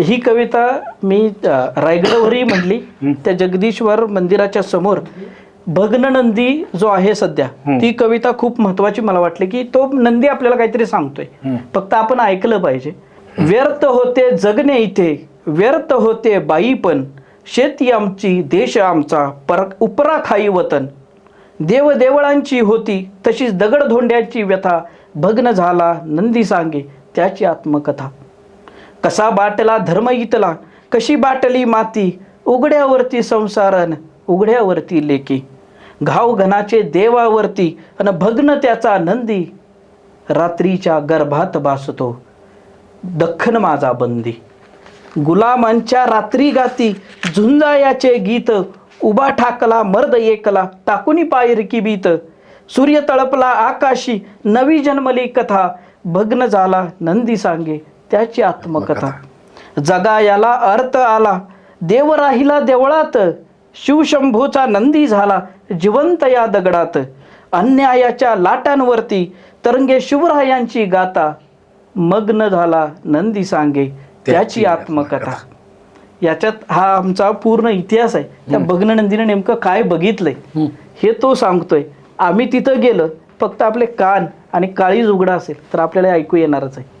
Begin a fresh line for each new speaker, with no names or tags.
ही कविता मी अ, रायगडवरही म्हणली त्या जगदीश्वर मंदिराच्या समोर भग्न नंदी जो आहे सध्या ती कविता खूप महत्वाची मला वाटली की तो नंदी आपल्याला काहीतरी सांगतोय. फक्त आपण ऐकलं पाहिजे. व्यर्थ होते जगणे इथे व्यर्थ होते बाई पण. शेती आमची देश आमचा पर उपरा खाई वतन. देव देवळांची होती तशीच दगडधोंड्याची व्यथा. भग्न झाला नंदी सांगे त्याची आत्मकथा. कसा बाटला धर्म इतला? कशी बाटली माती? उघड्यावरती संसारण उघड्यावरती लेकी. घाव घनाचे देवावरती अन भग्न त्याचा नंदी. रात्रीच्या गर्भात बासतो दख्खन माझा बंदी. गुलामांच्या रात्री गाती झुंजायाचे गीत उभा ठाकला मर्द एकला टाकुनी पायरकी बीत. सूर्य तळपला आकाशी नवी जन्मली कथा भग्न झाला नंदी सांगे. त्याची आत्मकथा. जगायाला अर्थ आला. देव राहिला देवळात. शिवशंभूचा नंदी झाला जिवंत या दगडात. अन्यायाच्या लाटांवरती तरंगे शिवरायांची गाता मग्न झाला नंदी सांगे. त्याची आत्मकथा. याच्यात हा आमचा पूर्ण इतिहास आहे. त्या भग्न नंदीने नेमकं काय बघितलंय? हे तो सांगतोय. आम्ही तिथं गेलं. फक्त आपले कान आणि काळीज उघडा असेल तर आपल्याला ऐकू येणारच आहे.